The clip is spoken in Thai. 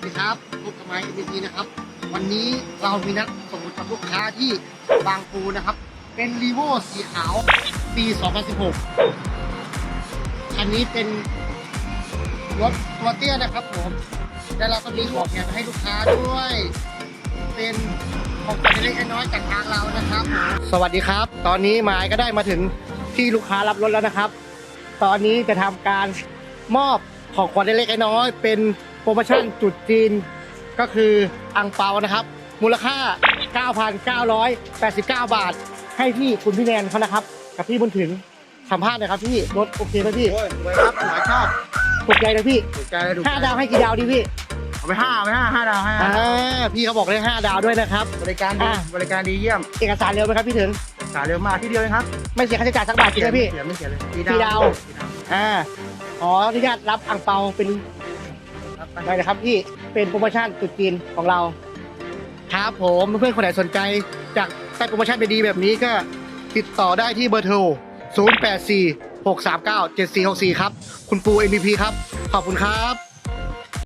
วัสดีครับพบกับไม้ MVP นะครับ วันนี้เรามีนัดสมมติกับลูกค้าที่บางปูนะครับ เป็นรีโวสีขาวปี 2016 คันนี้เป็นรถตัวเตี้ยนะครับผมและเราก็มีของแถมให้ลูกค้าด้วย เป็นของขวัญเล็กน้อยจากทางเรานะครับ สวัสดีครับ ตอนนี้ไม้ก็ได้มาถึงที่ลูกค้ารับรถแล้วนะครับ ตอนนี้จะทำการมอบของขวัญเล็กน้อยเป็น โปรโมชั่นจุดจีนก็คืออังเปานะครับ มูลค่า 9,989 บาท ให้พี่คุณพี่แนนเขานะครับ กับพี่บุญถึงสัมภาษณ์หน่อยครับพี่รถโอเคไหมพี่โอ้ยสวยครับหมายชอบถูกใจนะพี่ถูกใจเลยถูกห้าดาวให้กี่ดาวดีพี่เอาไปห้าเอาไปห้าห้าดาวห้าอ่าพี่เขาบอกเลยห้าดาวด้วยนะครับ บริการดีอะ บริการดีเยี่ยมเอกสารเร็วไหมครับพี่ถึง สายเร็วมากที่เดียวเองครับไม่เสียค่าใช้จ่ายสักบาทจริงไหมพี่ เสียไม่เสียเลยสี่ดาวสี่ดาว อ่าขออนุญาตรับอังเปาเป็นครับ ไปได้นะครับพี่เป็นโปรโมชั่นตรุดจีนของเราครับผมเพื่อนๆคนไหนสนใจ จากใต้โปรโมชั่นดีๆแบบนี้ก็ติดต่อได้ที่เบอร์โทร 084 639 7464 ครับ คุณปู MVP ครับ ขอบคุณครับ